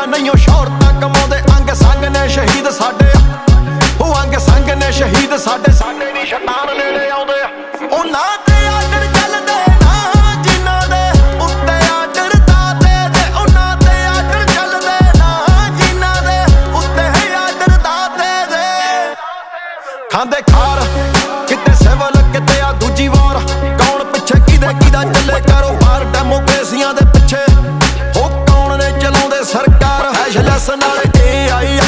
ਦੁਨੀਆ ਨਹੀਂ ਉਹ ਸ਼ੌਹਰਤਾਂ ਕਮਾਉਂਦੇ ਅੰਗ ਸੰਗ ਨੇ ਸ਼ਹੀਦ ਸਾਡੇ। ਉਹ ਅੰਗ ਸੰਗ ਨੇ ਸ਼ਹੀਦ ਸਾਡੇ। ਸਾਡੇ ਨਹੀਂ ਸ਼ੈਤਾਨ ਨੇੜੇ ਆਉਂਦੇ ਉਹਨਾਂ ਤੇ ਆਰਡਰ ਚੱਲਦੇ, ਨਾ ਜਿਨ੍ਹਾਂ ਦੇ ਉੱਤੇ ਆਰਡਰ ਦਾਤੇ ਦੇ ਉਹਨਾਂ ਤੇ ਆਰਡਰ ਚੱਲਦੇ, ਨਾ ਜਿਨ੍ਹਾਂ ਦੇ ਉੱਤੇ ਆਰਡਰ ਦਾਤੇ ਦੇ ਖਾਂਦੇ ਖਾਰ ਸਪੈਸ਼ਲਿਸਟ ਨਾਲ ਏ ਆਈ